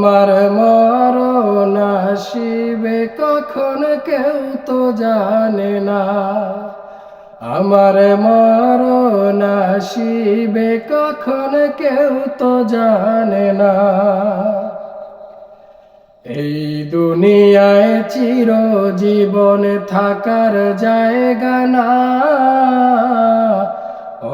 আমার মরণ আসিবে কখন কেউ তো জানে না। আমার মর মরণ আসিবে কখন কেউ তো জানে না। এই দুনিয়ায় চির জীবনে থাকার জায়গা না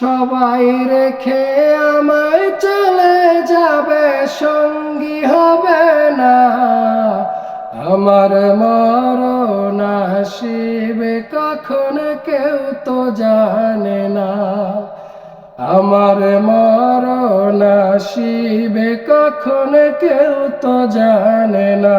সবাই রেখে আমায় চলে যাবে, সঙ্গী হবে না। আমার মরণ আসিবে কখন কেউ তো জানে না। আমার মরণ আসিবে কখন কেউ তো জানে না।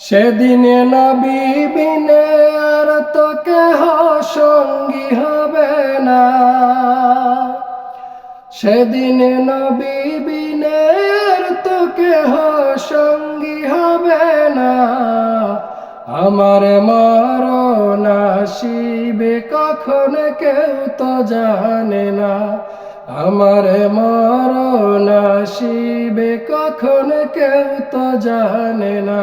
সেদিন নবী বিনে আর তো কেহ সঙ্গী হবে না। সেদিনে নবী বিনে আর তো কেহ সঙ্গী হবে না। আমার মরণ আসিবে কখন কেউ তো জানে না। আমার মরণ আসিবে কখন কেউ তো জানে না।